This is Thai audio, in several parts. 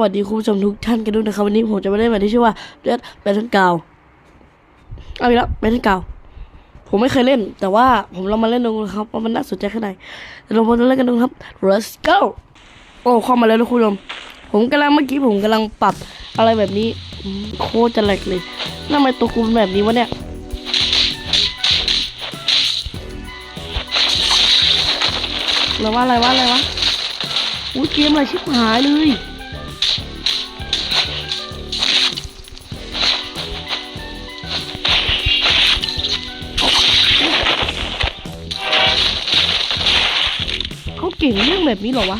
วัสดีคุณผู้ชมทุกท่านกันด้วยนะครับวันนี้ผมจะมาเล่นแบบที่ชื่อว่าเ e ดแบทเทิลกาวเอาอีกแล้วแบทเทิลกาวผมไม่เคยเล่น แต่ว่าผมลองมาเล่นดูนะครับว่ามันน่าสนใจแค่ไหนเดี๋ยวเรามาเล่นกันดูครับ let's go โอ้เข้ามาแล้วนะคุณผู้ชมผมกำลังเมื่อกี้ผมกำลังปรับอะไรแบบนี้โคตรจะแหลกเลยทำไมตัวกูเป็นแบบนี้วะเนี่ยอะไรวะอะไรวะอะไรวะอุ้ยเกมอะไรชิบหายเลย แบบนี้เหรอวะ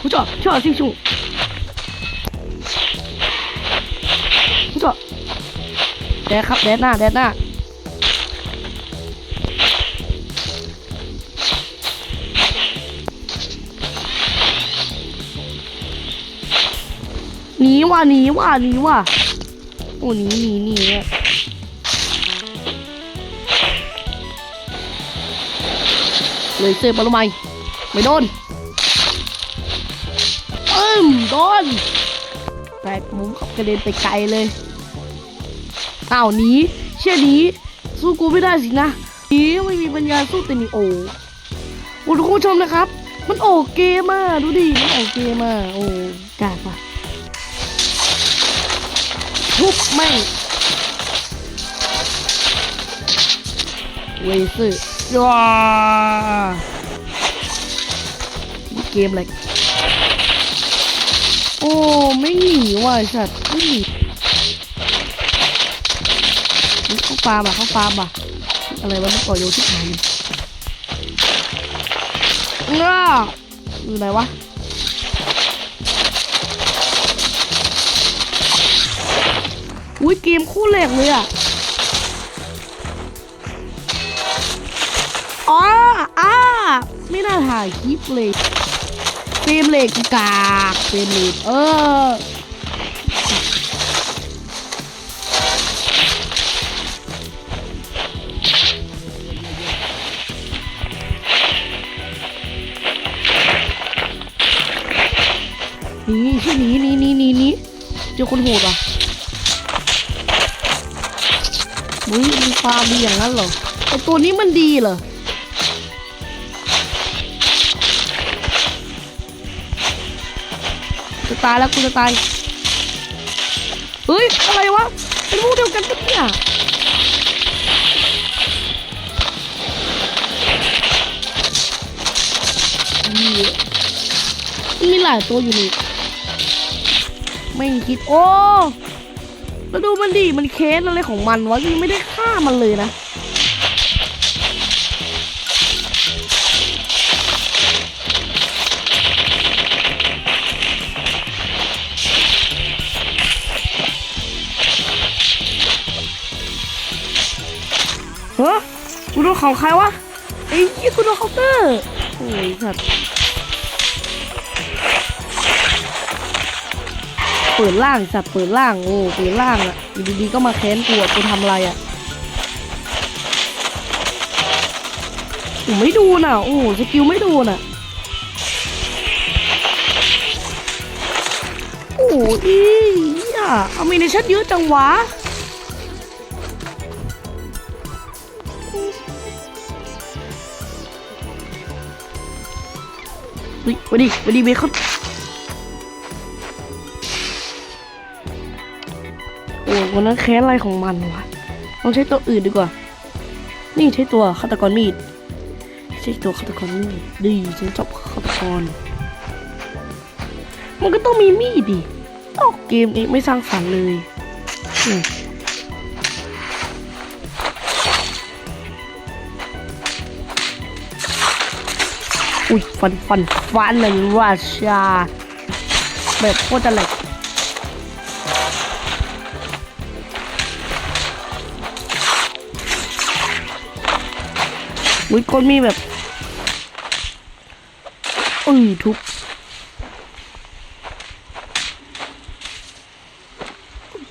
胡椒，去好进去。胡椒，แดดครับแดดหน้าแดดหน้า นีว่ะหนีว่ะหนีว่ะโอ้หนีหนีหนีเลยเซฟมาลงไปไม่โดนเอิ่มโดนแตกมุมขับกระเด็นไปไกลเลยอ้าวหนีเชื่อหนีสู้กูไม่ได้สินะหนีไม่มีปัญญาสู้แต่หนีโอ้โอ้ทุกผู้ชมนะครับ มันโอเกมอะดูดิมันโอเกมอะโอ้กากว่ะ ทุบแม่งเวซึว้าเกมอะไรโอ้ไม่หนีว่ะสัตว์ไม่หนีเข้าฟาร์มอะเข้าฟาร์มอะอะไรวะมันก่อโยนที่ไหนง่าอยู่ไหนวะ อุ้ยเกมคู่แหลกเลยอะอ๋ออ่าไม่น่าถ่ายคลิปเลยเฟรมเหล็กกากเฟรมเหล็กเออหนีช่วยหนีหนีหนีหนีหนีเจอคนโหดอะ อุ้ยมันฟาร์มดีอย่างนั้นเหรอไอตัวนี้มันดีเหรอจะตายแล้วกูจะตายเฮ้ยอะไรวะเป็นพวกเดียวกันปะเนี่ยนี่มันมีหลายตัวอยู่นี่ไม่คิดโอ้ แล้วดูมันดิ มันเคสอะไรของมันวะยังไม่ได้ฆ่ามันเลยนะ เฮ้ยกูโดนของใครวะไอ้ยี่กูโดนเคาน์เตอร์ โอ้ยสัตว์ เปิดล่างสัตว์เปิดล่างโอ้เปิดล่างอะอยู่ดีๆก็มาแค้นกูอะกูทำอะไรอะผมไม่ดูน่ะโอ้สกิลไม่ดูน่ะโอ้อีอะเอามีในชัดเยอะจังวะเฮ้ยวันดีวันดีเบคอน วันนั้นแค้นอะไรของมันวะต้องใช้ตัวอื่นดีกว่า นี่ใช้ตัวฆาตกรมีด ใช้ตัวฆาตกรมีดดีฉันชอบฆาตกร มันก็ต้องมีมีดดิออกเกมเองไม่สร้างสรรค์เลยอุ้ยฟันฟันฟันเลยราชาแบบโคตรจะแหลก อุ้ยคนมีแบบอือทุบ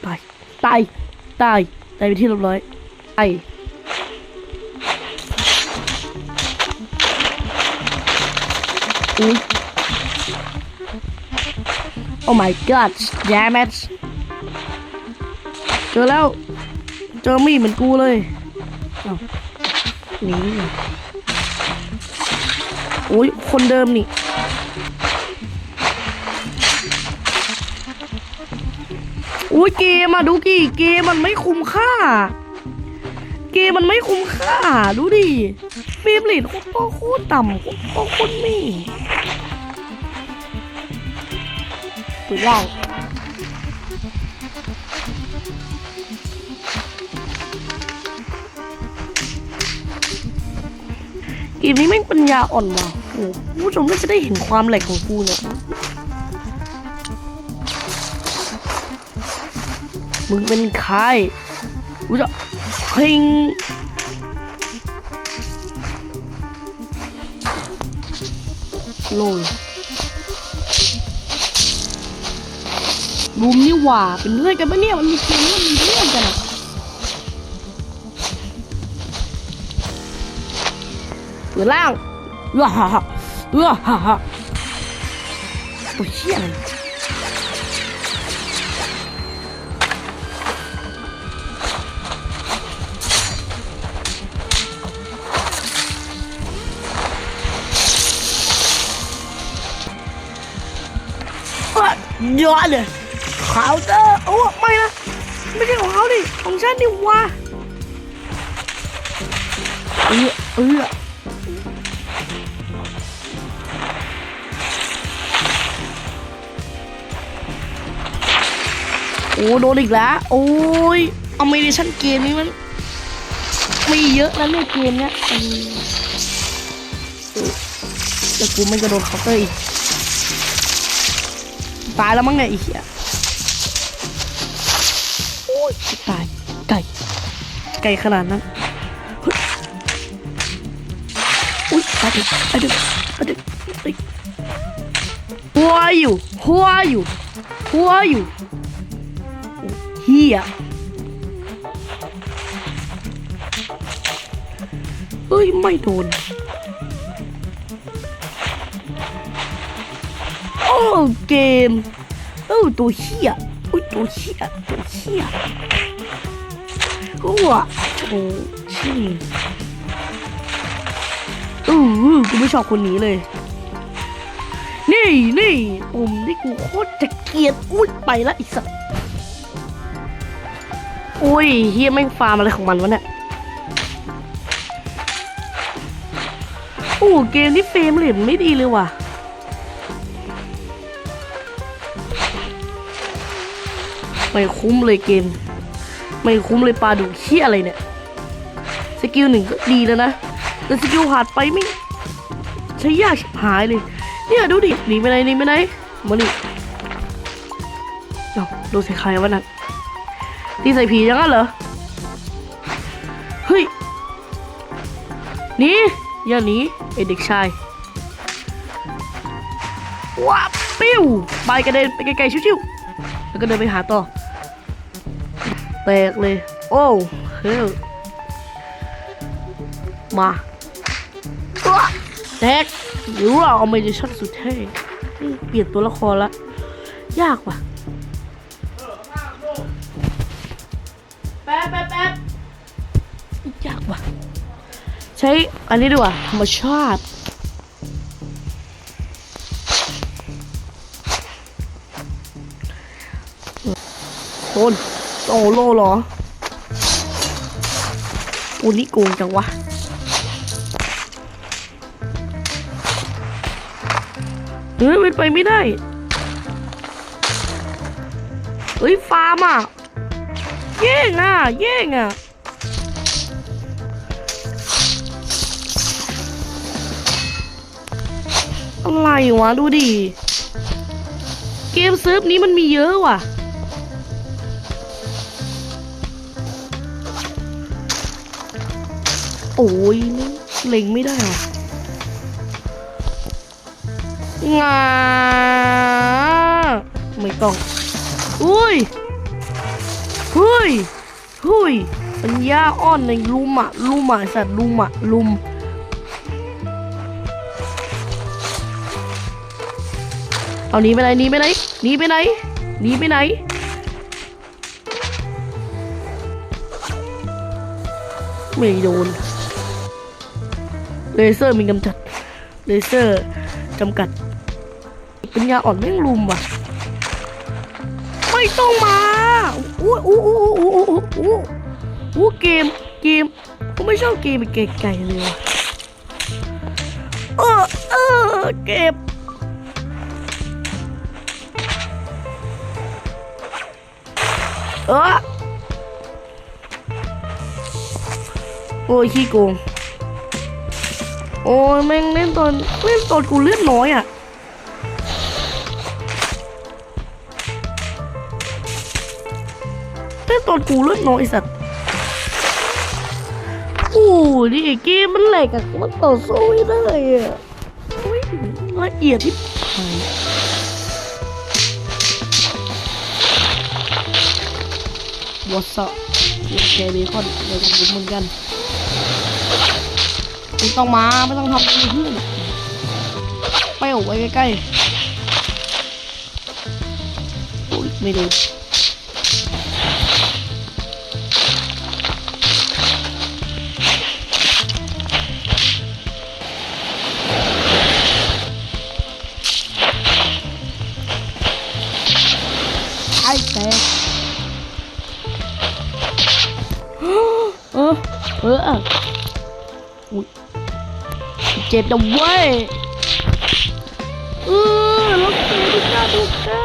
ตายตายตายตายไปที่เรียบร้อยไออุ้ย Oh my god damn it เจอแล้ว เจอมีดเหมือนกูเลยหนี คนเดิมนี่ อุ้ยเกมอะดูกี่เกมมันไม่คุ้มค่า เกมมันไม่คุ้มค่า ดูดิเฟรมเรทโคตรโคตรต่ำโคตรโคตรนี่ปืนว่างเกมนี้แม่ปัญญาอ่อนว่ะ โอ้โหผู้ชมก็จะได้เห็นความแหลกของกูเนี่ยมึงเป็นใครกูจะเฮงโลยบูมนี่หว่า เป็นเพื่อนกันปะเนี่ย มันมีเกมแล้วมันมีเพื่อนกันอะเหลือล่าง เออฮ่าฮ่าเออฮ่าฮ่าโอ้ยเชี่ยอะไรอะยอดเลยเคาน์เตอร์โอ้ไม่นะ ไม่ใช่ของเขาดิของฉันนี่วะเออเออ โอ้โดนอีกแล้ว โอ้ยอเมริชันเกมนี้มันมีเยอะนะเนี่ยเกมเนี้ยแล้วกูไม่กระโดดเคาน์เตอร์อีกตายแล้วมั้งไงอ้เหี้ยโอ้ยตายไก่ไก่ขนาดนั้นเฮ้ยอุ้ยตายดิตายดิตายดิตายหัวอยู่หัวอยู่หัวอยู่โอ้ เฮียเฮ้ย ไม่โดน โอ้เกม โอ้ตัวเหี้ยโอ้ยตัวเหี้ยตัวเหี้ยโอ้อะโอ้ชิงอือกูไม่ชอบคนนี้เลย นี่นี่ปุ่มที่กูโคตรจะเกลียดอุ้ยไปละอีสัตว์ อุ้ยเฮียแม่งฟาร์มอะไรของมันวะเนี่ยโอ้เกมที่เฟรมเรทไม่ดีเลยว่ะไม่คุ้มเลยเกม ไม่คุ้มเลยปลาดุกเชี่ยอะไรเนี่ย สกิลหนึ่งก็ดีแล้วนะ แต่สกิลหาดไปไม่ใช้ยากชิบหายเลย เนี่ยดูดิหนีไปไหนหนีไปไหนมานี่เอ้าโดนใส่ใครวะนั่น ตีใส่ผีอยังงั้นเหรอ เฮ้ย หนี อย่าหนีไอเด็กชาย ว้าปิ้ว ไปกระเด็นไปไกลๆชิวๆแล้วก็เดินไปหาต่อ แตกเลย โอ้เฮ้ยมาอ๊ะแตกหรือว่าเอาไม่ได้ชั่นสุดเท่นี่เปลี่ยนตัวละครละ ยากว่ะ แป๊บแป๊บแป๊บยากว่ะ ใช้อันนี้ดีกว่าธรรมชาติโอนโอโลเหรอโอ้นี่โกงจังวะเฮ้ยเป็นไปไม่ได้ เฮ้ย ฟาร์มอะ แย่งอะแย่งอะอะไรวะดูดิ เกมเซิร์ฟนี้มันมีเยอะว่ะ โอ้ยเล็งไม่ได้หรองาไม่ต้อง อุ้ย เฮ้ยเฮ้ยปัญญาอ่อนในลุมอะลุมอะสัตว์ลุมอะลุมเอาหนีไปไหนหนีไปไหนหนีไปไหนหนีไปไหนไม่โดนเลเซอร์มีกำจัดเลเซอร์จำกัดปัญญาอ่อนแม่งลุมว่ะ ไม่ต้องมาอู้อู้อู้อู้อู้อู้อู้อู้เกมเกมผมไม่ชอบเกมไก่ๆเลยเออเออเก็บเออโอ้ยขี้โกงโอ้ยแม่งเล่นตอนเล่นตอนกูเลือดน้อยอะ ล่นตอนกูเลือดน้อยสัตว์โอ้ยนี่เกมมันแหลกอะมันต่อสู้ไม่ได้อะโอ้ยละเอียดที่วอสเรียกแกเบคอนเดี๋ยวกับผมเหมือนกันไม่ต้องมาไม่ต้องทำอะไรเพื่อนไปออกไว้ใกล้ๆโอ้ยไม่โดน แตกเออเออเจ็ดนะเว้ยเออรถเก๋ดูก้าดูก้า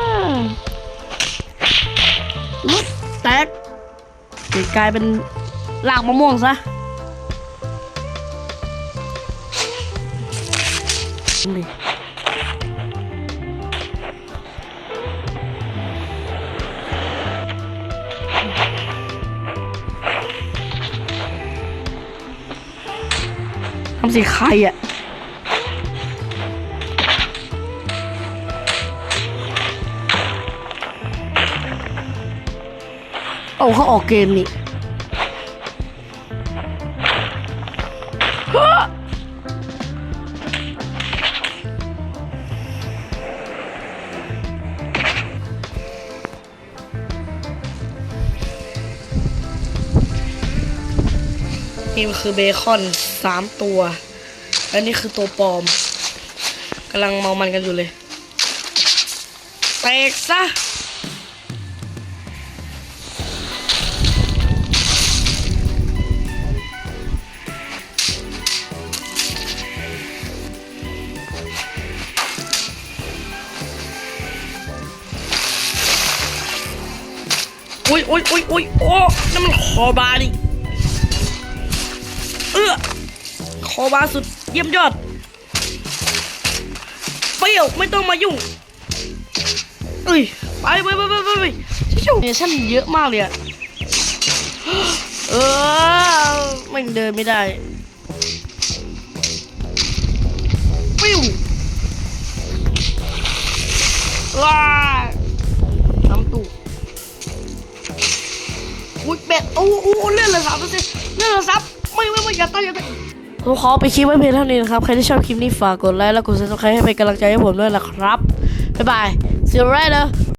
รถแตกเดี๋ยวกลายเป็นลากมะม่วงซะนี่ สิใครอะเอาเขาออกเกมนี่ีมคือเบคอนสามตัว และนี่คือตัวปลอมกำลังเมามันกันอยู่เลยแตกซะอุ้ยอุ้ยอุ้ยอุ้ยโอ้นั่นมันคอบาดิ เออคอบาสุดเยี่ยมยอด เปรี้ยวไม่ต้องมายุ่งเอ้ยไปไปไปไปไปไปชิวๆเนชั่นเยอะมากเลยอะเออมันเดินไม่ได้ปิ้วว้าน้ำตู้อุ้ยเป็ดอู้อู้เลื่อนเลยสามเปอร์เซ็นต์เลื่อนเลยซับ ไม่ไม่ไม่อย่าตายอย่าตายผมขอไปคลิปไว้เพียงเท่านี้นะครับ ใครที่ชอบคลิปนี้ฝากกดไลค์และกดซับสไครต์ให้เป็นกำลังใจให้ผมด้วยนะครับ บ๊ายบาย see you later